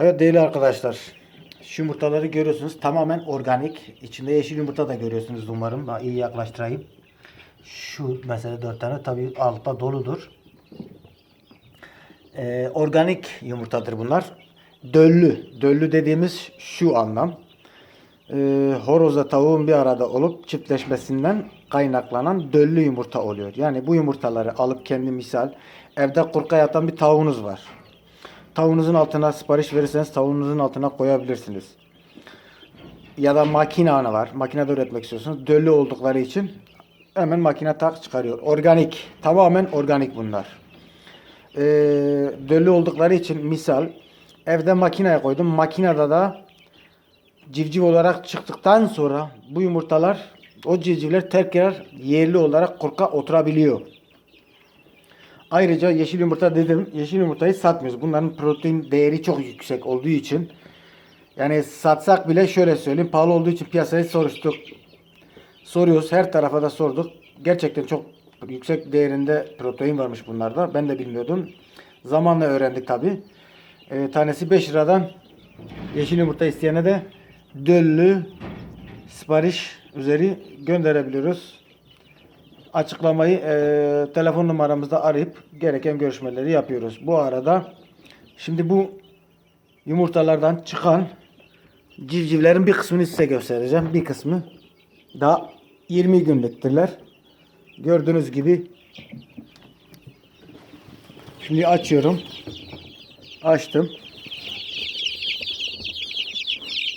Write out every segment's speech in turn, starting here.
Evet değerli arkadaşlar. Şu yumurtaları görüyorsunuz. Tamamen organik. İçinde yeşil yumurta da görüyorsunuz umarım. Daha iyi yaklaştırayım. Şu mesela dört tane tabii altta doludur. Ee, organik yumurtadır bunlar. Döllü. Döllü dediğimiz şu anlam. Ee, horozla tavuğun bir arada olup çiftleşmesinden kaynaklanan döllü yumurta oluyor. Yani bu yumurtaları alıp kendi misal evde kurka yatan bir tavuğunuz var. Tavuğunuzun altına sipariş verirseniz tavuğunuzun altına koyabilirsiniz. Ya da makine anı var. Makinede üretmek istiyorsunuz. Döllü oldukları için hemen makine tak çıkarıyor. Organik. Tamamen organik bunlar. Ee, döllü oldukları için misal evde makineye koydum. Makinede de civciv olarak çıktıktan sonra bu yumurtalar o civcivler tekrar yerli olarak kurka oturabiliyor. Ayrıca yeşil yumurta dedim. Yeşil yumurtayı satmıyoruz. Bunların protein değeri çok yüksek olduğu için yani satsak bile şöyle söyleyeyim pahalı olduğu için piyasayı soruştuk. Soruyoruz. Her tarafa da sorduk. Gerçekten çok yüksek değerinde protein varmış bunlarda. Ben de bilmiyordum. Zamanla öğrendik tabi. tanesi 5 liradan yeşil yumurta isteyene de döllü sipariş üzeri gönderebiliyoruz açıklamayı e, telefon numaramızda arayıp gereken görüşmeleri yapıyoruz. Bu arada şimdi bu yumurtalardan çıkan civcivlerin bir kısmını size göstereceğim. Bir kısmı daha 20 günlüktürler. Gördüğünüz gibi şimdi açıyorum. Açtım.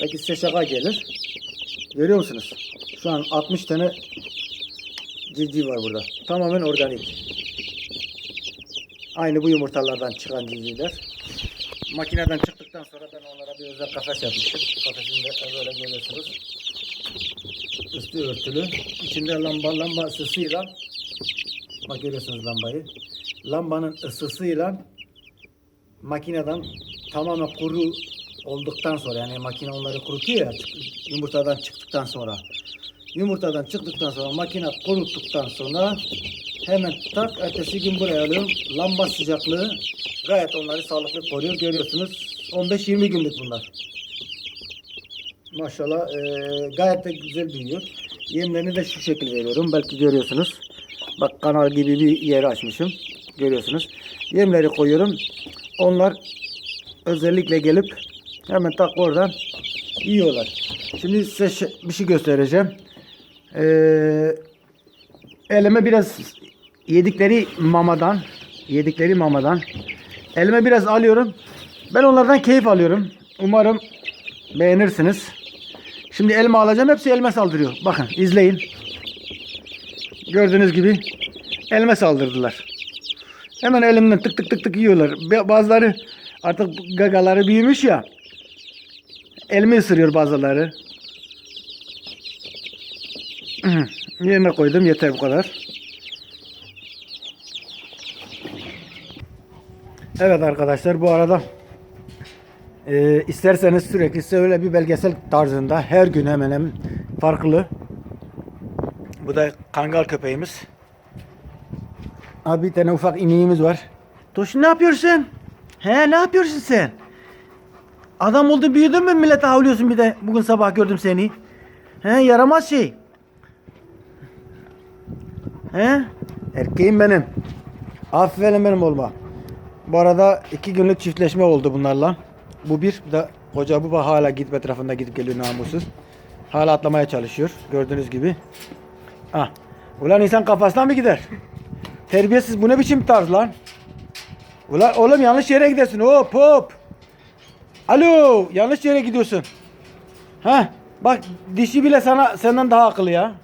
Belki size şaka gelir. Görüyor musunuz? Şu an 60 tane civciv var burada. Tamamen organik. Aynı bu yumurtalardan çıkan civcivler. Makineden çıktıktan sonra ben onlara bir özel kafes yapmışım. Kafesinde böyle görüyorsunuz. Üstü örtülü. İçinde lamba lamba ısısıyla bak görüyorsunuz lambayı. Lambanın ısısıyla makineden tamamen kuru olduktan sonra yani makine onları kurutuyor ya yumurtadan çıktıktan sonra Yumurtadan çıktıktan sonra makine kuruttuktan sonra hemen tak ertesi gün buraya alıyorum. Lamba sıcaklığı gayet onları sağlıklı koruyor. Görüyorsunuz 15-20 günlük bunlar. Maşallah eee, gayet de güzel büyüyor. Yemlerini de şu şekilde veriyorum. Belki görüyorsunuz. Bak kanal gibi bir yeri açmışım. Görüyorsunuz. Yemleri koyuyorum. Onlar özellikle gelip hemen tak oradan yiyorlar. Şimdi size bir şey göstereceğim. Ee, elime biraz yedikleri mamadan yedikleri mamadan elime biraz alıyorum. Ben onlardan keyif alıyorum. Umarım beğenirsiniz. Şimdi elime alacağım. Hepsi elime saldırıyor. Bakın izleyin. Gördüğünüz gibi elime saldırdılar. Hemen elimden tık tık tık tık yiyorlar. Bazıları artık gagaları büyümüş ya. Elimi ısırıyor bazıları. Yerine koydum yeter bu kadar. Evet arkadaşlar bu arada e, isterseniz sürekli size öyle bir belgesel tarzında her gün hemen hemen farklı. Bu da kangal köpeğimiz. Abi bir tane ufak iniğimiz var. Toşun ne yapıyorsun? He ne yapıyorsun sen? Adam oldun büyüdün mü millete havlıyorsun bir de bugün sabah gördüm seni. He yaramaz şey. He? Erkeğim benim. Aferin benim olma. Bu arada iki günlük çiftleşme oldu bunlarla. Bu bir bir de koca baba hala gitme tarafında gidip geliyor namussuz. Hala atlamaya çalışıyor. Gördüğünüz gibi. Ah. Ulan insan kafasına mı gider? Terbiyesiz bu ne biçim tarz lan? Ulan oğlum yanlış yere gidiyorsun. Hop hop. Alo yanlış yere gidiyorsun. Ha bak dişi bile sana senden daha akıllı ya.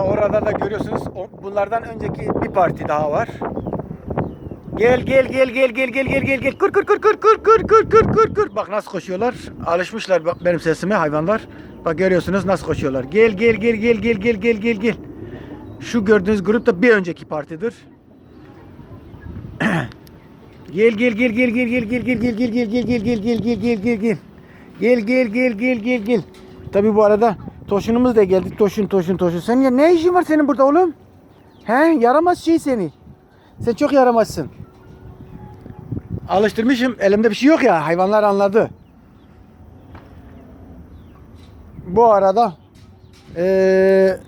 Ha, Orada da görüyorsunuz bunlardan önceki bir parti daha var Gel gel gel gel gel gel gel gel gel. Kır kır kır kır kır kır kır kır kır kır. Bak nasıl koşuyorlar. Alışmışlar bak benim sesime hayvanlar. Bak görüyorsunuz nasıl koşuyorlar. Gel gel gel gel gel gel gel gel gel. Şu gördüğünüz grup da bir önceki partidir. Gel gel gel gel gel gel gel gel gel gel gel gel gel gel gel gel gel gel. Gel gel gel gel gel gel. Tabi bu arada Toşunumuz da geldi. Toşun Toşun Toşun. Sen ya ne işin var senin burada oğlum? He yaramaz şey seni. Sen çok yaramazsın. Alıştırmışım. Elimde bir şey yok ya. Hayvanlar anladı. Bu arada eee,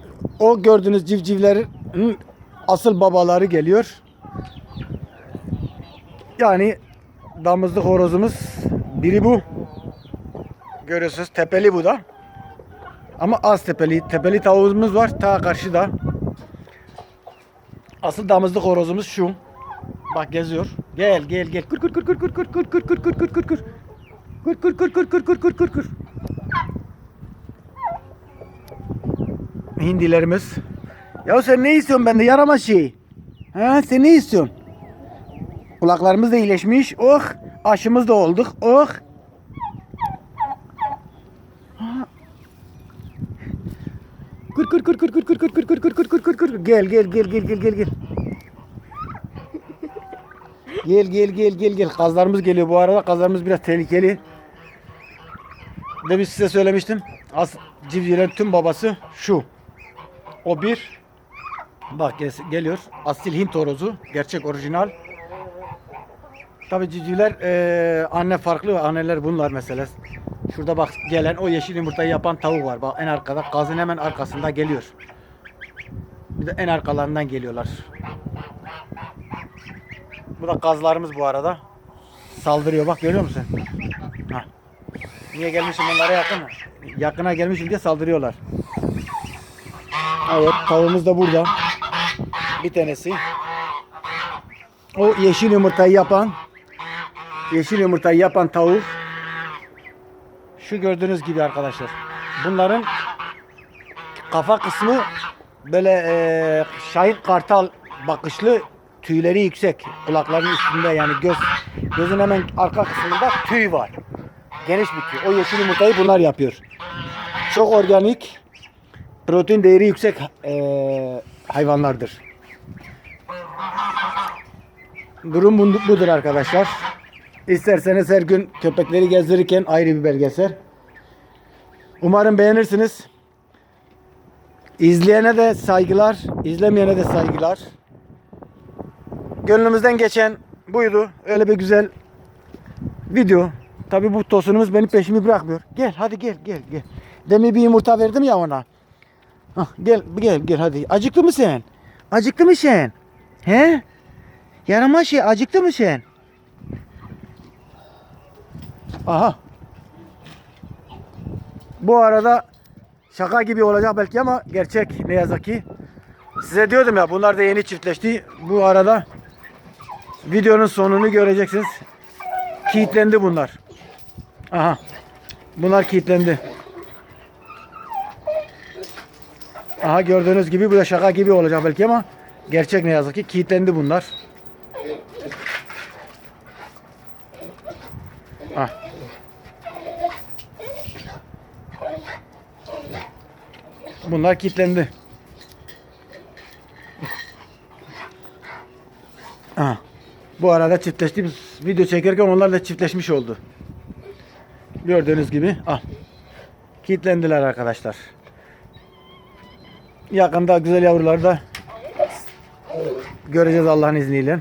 o gördüğünüz civcivlerin asıl babaları geliyor. Yani damızlık horozumuz biri bu. Görüyorsunuz tepeli bu da. Ama az tepeli. Tepeli tavuğumuz var ta karşıda. Asıl damızlık horozumuz şu. Bak geziyor. Gel gel gel. Kır kır kır kır kır kır kır kır kır kır kır kır kır. Kır kır kır kır kır kır kır kır kır. Hindilerimiz. Ya sen ne istiyorsun bende yaramaz şey? Ha sen ne istiyorsun? Kulaklarımız da iyileşmiş. Oh. Aşımız da olduk. Oh. Kır kır kır kır kır kır kır kır kır kır kır kır kır gel gel gel gel gel gel gel Gel gel gel gel gel kazlarımız geliyor bu arada kazlarımız biraz tehlikeli. Demin size söylemiştim. As civcivlerin tüm babası şu. O bir. Bak gel- geliyor. Asil Hint horozu. Gerçek orijinal. Tabi civcivler eee, anne farklı anneler bunlar mesela. Şurada bak gelen o yeşil yumurtayı yapan tavuk var. Bak en arkada gazın hemen arkasında geliyor. Bir de en arkalarından geliyorlar. Bu da gazlarımız bu arada. Saldırıyor bak görüyor musun? Hah. Niye gelmişim onlara yakın mı? Yakına gelmişim diye saldırıyorlar. Evet tavuğumuz da burada. Bir tanesi. O yeşil yumurtayı yapan yeşil yumurtayı yapan tavuk şu gördüğünüz gibi arkadaşlar. Bunların kafa kısmı böyle eee şahin kartal bakışlı tüyleri yüksek. Kulaklarının üstünde yani göz gözün hemen arka kısmında tüy var. Geniş bir tüy. O yeşil yumurtayı bunlar yapıyor. Çok organik, protein değeri yüksek eee, hayvanlardır. Durum bu- budur arkadaşlar. İsterseniz her gün köpekleri gezdirirken ayrı bir belgesel. Umarım beğenirsiniz. İzleyene de saygılar, izlemeyene de saygılar. Gönlümüzden geçen buydu. Öyle bir güzel video. Tabi bu tosunumuz benim peşimi bırakmıyor. Gel hadi gel gel gel. Demin bir yumurta verdim ya ona. Hah, gel gel gel hadi. Acıktı mı sen? Acıktı mı sen? He? Yaramaz şey acıktı mı sen? Aha. Bu arada şaka gibi olacak belki ama gerçek ne yazık ki. Size diyordum ya bunlar da yeni çiftleşti. Bu arada videonun sonunu göreceksiniz. Kilitlendi bunlar. Aha. Bunlar kilitlendi. Aha gördüğünüz gibi bu da şaka gibi olacak belki ama gerçek ne yazık ki kilitlendi bunlar. Ah. Bunlar kilitlendi. Ah. Bu arada çiftleştiğimiz video çekerken onlar da çiftleşmiş oldu. Gördüğünüz gibi. Ah. Kilitlendiler arkadaşlar. Yakında güzel yavruları da göreceğiz Allah'ın izniyle.